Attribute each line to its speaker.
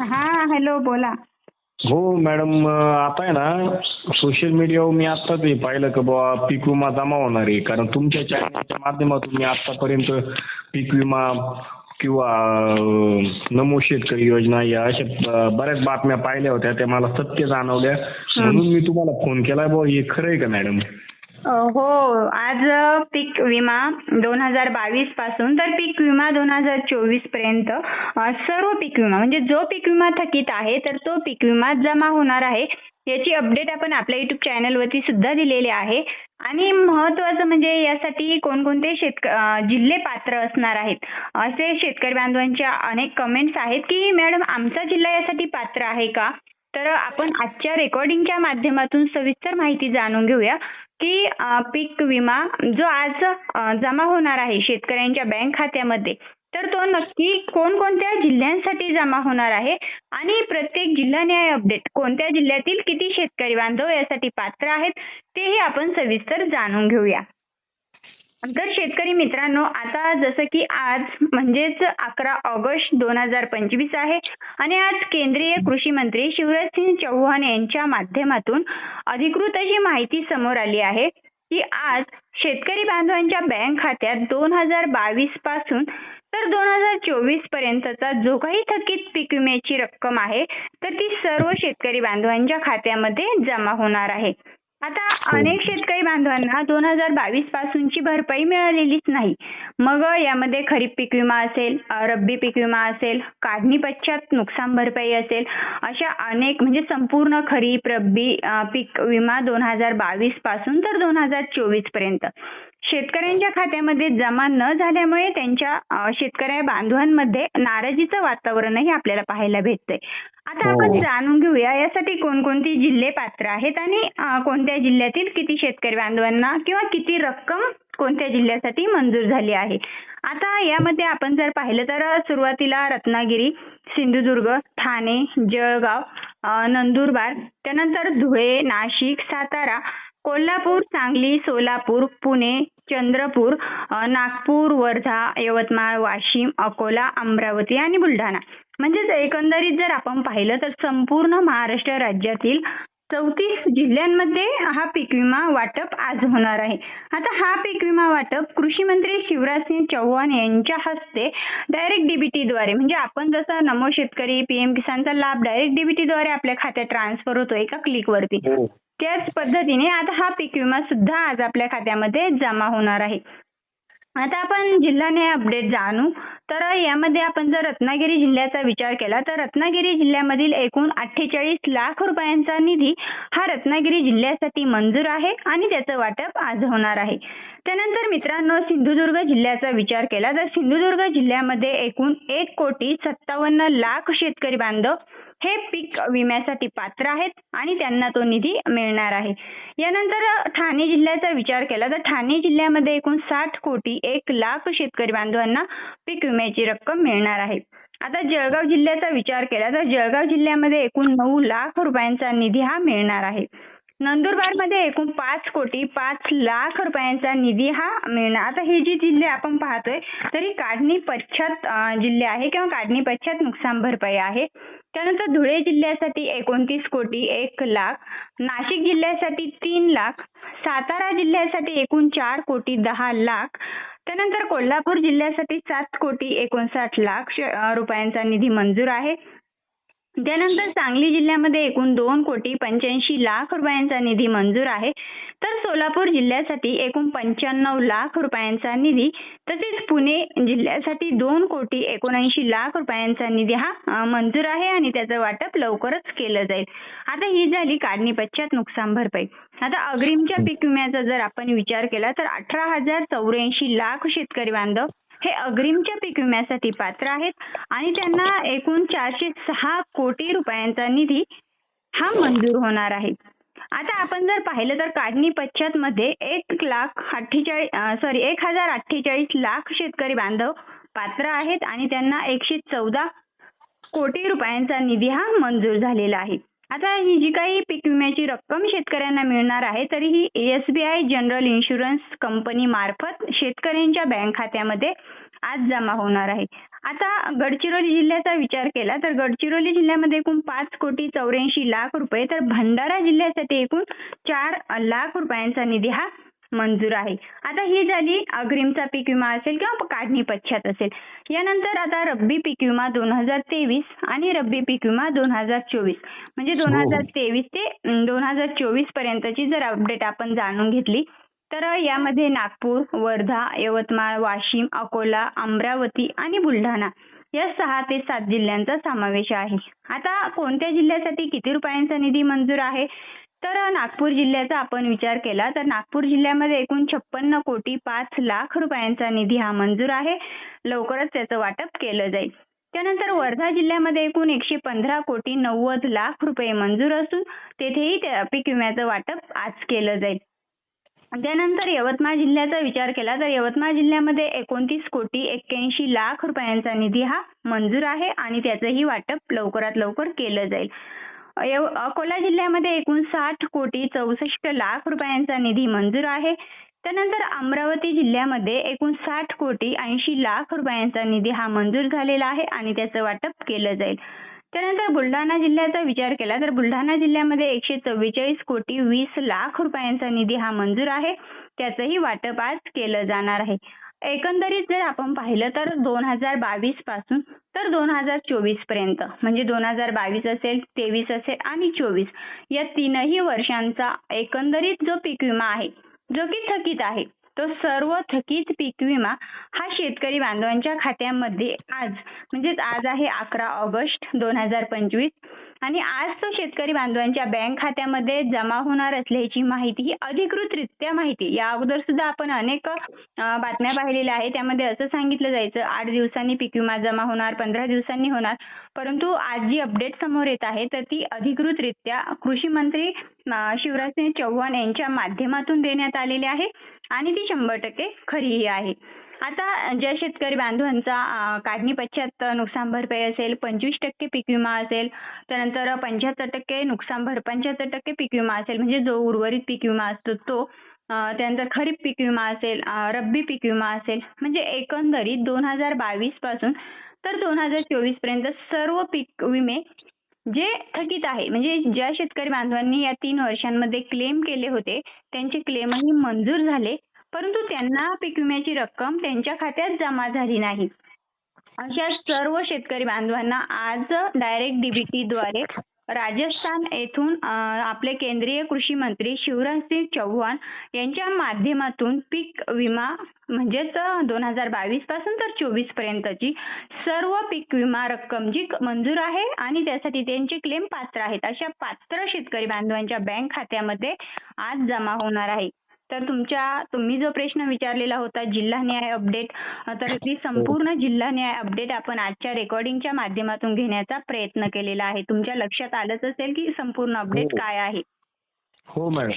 Speaker 1: हा हॅलो बोला.
Speaker 2: हो मॅडम आता आहे ना सोशल मीडियावर मी आत्ताच हे पाहिलं की बुवा पीक विमा जमा होणार आहे. कारण तुमच्या चॅनलच्या माध्यमातून मी आतापर्यंत पीक विमा किंवा नमो शेतकरी योजना या अशा बऱ्याच बातम्या पाहिल्या होत्या. त्या मला सत्य जाणवल्या. म्हणून मी तुम्हाला फोन केला बुवा हे खरं आहे का मॅडम
Speaker 1: हो आज पीक विमा दोन हजार बावीसपासून तर पीक विमा दोन हजार चोवीसपर्यंत सर्व पीक विमा म्हणजे जो पीक विमा थकीत आहे तर तो पीक विमा जमा होणार आहे. याची अपडेट आपण आपल्या युट्यूब चॅनलवरती सुद्धा दिलेली आहे. आणि महत्वाचं म्हणजे यासाठी कोणकोणते शेतक जिल्हे पात्र असणार आहेत असे शेतकरी बांधवांच्या अनेक कमेंट्स आहेत की मॅडम आमचा जिल्हा यासाठी पात्र आहे का? तर आपण आजच्या रेकॉर्डिंगच्या माध्यमातून सविस्तर माहिती जाणून घेऊया की पीक विमा जो आज जमा होणार आहे शेतकऱ्यांच्या बँक खात्यामध्ये तर तो नक्की कोणकोणत्या जिल्ह्यांसाठी जमा होणार आहे आणि प्रत्येक जिल्हा न्याय अपडेट कोणत्या जिल्ह्यातील किती शेतकरी बांधव यासाठी पात्र आहेत तेही आपण सविस्तर जाणून घेऊया. तर शेतकरी मित्रांनो आता जसं की आज म्हणजेच अकरा ऑगस्ट दोन हजार पंचवीस आहे आणि आज केंद्रीय कृषी मंत्री शिवराज सिंग चौहान यांच्या माध्यमातून अधिकृत अशी माहिती समोर आली आहे की आज शेतकरी बांधवांच्या बँक खात्यात दोन हजार बावीसपासून तर दोन हजार चोवीस पर्यंतचा जो काही थकीत पीक विम्याची रक्कम आहे तर ती सर्व शेतकरी बांधवांच्या खात्यामध्ये जमा होणार आहे. आता अनेक शेतकरी बांधवांना दोन हजार बावीस पासूनची भरपाई मिळालेलीच नाही. मग यामध्ये खरीप पीक विमा असेल रब्बी पीक विमा असेल काढणी पश्चात नुकसान भरपाई असेल अशा अनेक म्हणजे संपूर्ण खरीप रब्बी पीक विमा दोन हजार बावीसपासून तर दोन हजार चोवीसपर्यंत. शेतकऱ्यांच्या खात्यामध्ये जमा न झाल्यामुळे त्यांच्या शेतकऱ्या बांधवांमध्ये नाराजीचं वातावरणही आपल्याला पाहायला भेटतंय आता आपण
Speaker 2: हो.
Speaker 1: जाणून घेऊया यासाठी कोणकोणती जिल्हे पात्र आहेत आणि कोणत्या जिल्ह्यातील किती शेतकरी बांधवांना किंवा किती रक्कम कोणत्या जिल्ह्यासाठी मंजूर झाली आहे आता यामध्ये आपण जर पाहिलं तर सुरुवातीला रत्नागिरी सिंधुदुर्ग ठाणे जळगाव नंदुरबार त्यानंतर धुळे नाशिक सातारा कोल्हापूर सांगली सोलापूर पुणे चंद्रपूर नागपूर वर्धा यवतमाळ वाशिम अकोला अमरावती आणि बुलढाणा. म्हणजेच एकंदरीत जर आपण पाहिलं तर संपूर्ण महाराष्ट्र राज्यातील चौतीस जिल्ह्यांमध्ये हा पीक विमा वाटप आज होणार आहे. आता हा पीक विमा वाटप कृषी मंत्री शिवराज सिंग चौहान यांच्या हस्ते डायरेक्ट डीबीटी द्वारे म्हणजे आपण जसा नमो शेतकरी पीएम किसानचा लाभ डायरेक्ट डीबीटी द्वारे आपल्या खात्यात ट्रान्सफर होतो एका क्लिक वरती.
Speaker 2: हो.
Speaker 1: त्याच पद्धतीने आता हा पीक विमा सुद्धा आज आपल्या खात्यामध्ये जमा होणार आहे. आता आपण जिल्ह्याने अपडेट जाणू. तर यामध्ये आपण जर रत्नागिरी जिल्ह्याचा विचार केला तर रत्नागिरी जिल्ह्यामधील एकूण अठ्ठेचाळीस लाख रुपयांचा निधी हा रत्नागिरी जिल्ह्यासाठी मंजूर आहे आणि त्याचं वाटप आज होणार आहे. त्यानंतर मित्रांनो सिंधुदुर्ग जिल्ह्याचा विचार केला तर सिंधुदुर्ग जिल्ह्यामध्ये एकूण एक कोटी सत्तावन्न लाख शेतकरी बांधव हे पीक विम्यासाठी पात्र आहेत आणि त्यांना तो निधी मिळणार आहे. यानंतर ठाणे जिल्ह्याचा विचार केला तर ठाणे जिल्ह्यामध्ये एकूण साठ कोटी एक लाख शेतकरी बांधवांना पीक विम्याची रक्कम मिळणार आहे. आता जळगाव जिल्ह्याचा विचार केला तर जळगाव जिल्ह्यामध्ये एकूण नऊ लाख रुपयांचा निधी हा मिळणार आहे. नंदुरबारमध्ये एकूण पाच कोटी पाच लाख रुपयांचा निधी हा मिळणार. आता हे जी जिल्हे आपण पाहतोय तरी काढणी पश्चात जिल्हे आहे किंवा काढणी पश्चात नुकसान भरपाई आहे. त्यानंतर धुळे जिल्ह्यासाठी एकोणतीस कोटी एक लाख. नाशिक जिल्ह्यासाठी तीन लाख. सातारा जिल्ह्यासाठी एकूण चार कोटी दहा लाख. त्यानंतर कोल्हापूर जिल्ह्यासाठी सात कोटी एकोणसाठ लाख रुपयांचा निधी मंजूर आहे. त्यानंतर सांगली जिल्ह्यामध्ये एकूण दोन कोटी पंच्याऐंशी लाख रुपयांचा निधी मंजूर आहे. तर सोलापूर जिल्ह्यासाठी एकूण पंच्याण्णव लाख रुपयांचा निधी तसेच पुणे जिल्ह्यासाठी दोन कोटी एकोणऐंशी लाख रुपयांचा निधी हा मंजूर आहे आणि त्याचं वाटप लवकरच केलं जाईल. आता ही झाली काढणी पश्चात नुकसान भरपाई. आता अग्रिमच्या पीक विम्याचा जर आपण विचार केला तर अठरा हजार चौऱ्याऐंशी लाख शेतकरी बांधव हे अग्रिमच्या पीक विम्यासाठी पात्र आहेत आणि त्यांना एकूण चारशे सहा कोटी रुपयांचा निधी हा मंजूर होणार आहे. आता आपण जर पाहिलं तर काढणी पश्चात मध्ये एक लाख अठ्ठेचाळीस सॉरी एक हजार अठ्ठेचाळीस लाख शेतकरी बांधव पात्र आहेत आणि त्यांना एकशे चौदा कोटी रुपयांचा निधी हा मंजूर झालेला आहे. आता ही जी काही पीक विम्याची रक्कम शेतकऱ्यांना मिळणार आहे तरी ही एसबीआय जनरल इन्शुरन्स कंपनी मार्फत शेतकऱ्यांच्या बँक खात्यामध्ये आज जमा होणार आहे. आता गडचिरोली जिल्ह्याचा विचार केला तर गडचिरोली जिल्ह्यामध्ये एकूण पाच कोटी चौऱ्याऐंशी लाख रुपये तर भंडारा जिल्ह्यासाठी एकूण चार लाख रुपयांचा निधी हा मंजूर आहे. आता ही झाली अग्रिमचा पीक विमा असेल किंवा काढणी पश्चात असेल. यानंतर आता रब्बी पीक विमा दोन हजार तेवीस आणि रब्बी पीक विमा दोन हजार चोवीस. म्हणजे दोन
Speaker 2: हो.
Speaker 1: हजार तेवीस ते दोन हजार चोवीस पर्यंतची जर अपडेट आपण जाणून घेतली तर यामध्ये नागपूर वर्धा यवतमाळ वाशिम अकोला अमरावती आणि बुलढाणा या सहा ते सात जिल्ह्यांचा समावेश आहे. आता कोणत्या जिल्ह्यासाठी किती रुपयांचा निधी मंजूर आहे? तर नागपूर जिल्ह्याचा आपण विचार केला तर नागपूर जिल्ह्यामध्ये एकूण छप्पन्न कोटी पाच लाख रुपयांचा निधी हा मंजूर आहे. लवकरच त्याचं वाटप केलं जाईल. त्यानंतर वर्धा जिल्ह्यामध्ये एकूण एकशे पंधरा कोटी नव्वद लाख रुपये मंजूर असून तेथेही पीक विम्याचं वाटप आज केलं जाईल. त्यानंतर यवतमाळ जिल्ह्याचा विचार केला तर यवतमाळ जिल्ह्यामध्ये एकोणतीस कोटी एक्क्याऐंशी लाख रुपयांचा निधी हा मंजूर आहे आणि त्याचंही वाटप लवकरात लवकर केलं जाईल. अकोला जिल्ह्यामध्ये एकूण साठ कोटी चौसष्ट लाख रुपयांचा निधी मंजूर आहे. त्यानंतर अमरावती जिल्ह्यामध्ये एकूण साठ कोटी ऐंशी लाख रुपयांचा निधी हा मंजूर झालेला आहे आणि त्याचं वाटप केलं जाईल. त्यानंतर बुलढाणा जिल्ह्याचा विचार केला तर बुलढाणा जिल्ह्यामध्ये एकशे चव्वेचाळीस कोटी वीस लाख रुपयांचा निधी हा मंजूर आहे. त्याचंही वाटप आज केलं जाणार आहे. एकंदरीत जर आपण पाहिलं तर दोन हजार बावीसपासून तर दोन हजार चोवीसपर्यंत म्हणजे दोन हजार बावीस असेल तेवीस असेल आणि चोवीस या तीनही वर्षांचा एकंदरीत जो पीक विमा आहे जो की थकीत आहे तो सर्व थकीत पीक विमा हा शेतकरी बांधवांच्या खात्यामध्ये आज म्हणजेच आज आहे अकरा ऑगस्ट दोन हजार पंचवीस आणि आज तो शेतकरी बांधवांच्या बँक खात्यामध्ये जमा होणार असल्याची माहिती ही अधिकृतरित्या माहिती. या अगोदर सुद्धा आपण अनेक बातम्या पाहिलेल्या आहेत. त्यामध्ये असं सांगितलं जायचं आठ दिवसांनी पीक विमा जमा होणार पंधरा दिवसांनी होणार. परंतु आज जी अपडेट समोर येत आहे तर ती अधिकृतरित्या कृषी मंत्री शिवराजसिंह चौहान यांच्या माध्यमातून देण्यात आलेली आहे. आणि ती शंभर टक्के खरीही आहे. आता ज्या शेतकरी बांधवांचा काढणी पश्चात नुकसान भरपाई असेल पंचवीस टक्के पीक विमा असेल त्यानंतर पंच्याहत्तर टक्के नुकसान भर पंच्याहत्तर टक्के पीक विमा असेल म्हणजे जो उर्वरित पीक विमा असतो तो त्यानंतर खरीप पीक विमा असेल रब्बी पीक विमा असेल म्हणजे एकंदरीत दोन हजार बावीसपासून तर दोन हजार चोवीसपर्यंत सर्व पीक विमे जे थकीत आहे म्हणजे ज्या शेतकरी बांधवांनी या तीन वर्षांमध्ये क्लेम केले होते त्यांचे क्लेमही मंजूर झाले. परंतु त्यांना पीक विम्याची रक्कम त्यांच्या खात्यात जमा झाली नाही. अशा सर्व शेतकरी बांधवांना आज डायरेक्ट डीबीटी द्वारे राजस्थान येथून आपले केंद्रीय कृषी मंत्री शिवराजसिंह चौहान यांच्या माध्यमातून पीक विमा म्हणजेच दोन हजार बावीसपासून तर चोवीस पर्यंतची सर्व पीक विमा रक्कम जी मंजूर आहे आणि त्यासाठी त्यांचे क्लेम पात्र आहेत. अशा पात्र शेतकरी बांधवांच्या बँक खात्यामध्ये आज जमा होणार आहे. तर तुमच्या तुम्ही जो प्रश्न विचारलेला होता जिल्हा न्याय अपडेट तर ती संपूर्ण जिल्हा न्याय अपडेट आपण आजच्या रेकॉर्डिंगच्या माध्यमातून घेण्याचा प्रयत्न केलेला आहे. तुमच्या लक्षात आलंच असेल की संपूर्ण अपडेट
Speaker 2: हो.
Speaker 1: काय आहे?
Speaker 2: हो मॅडम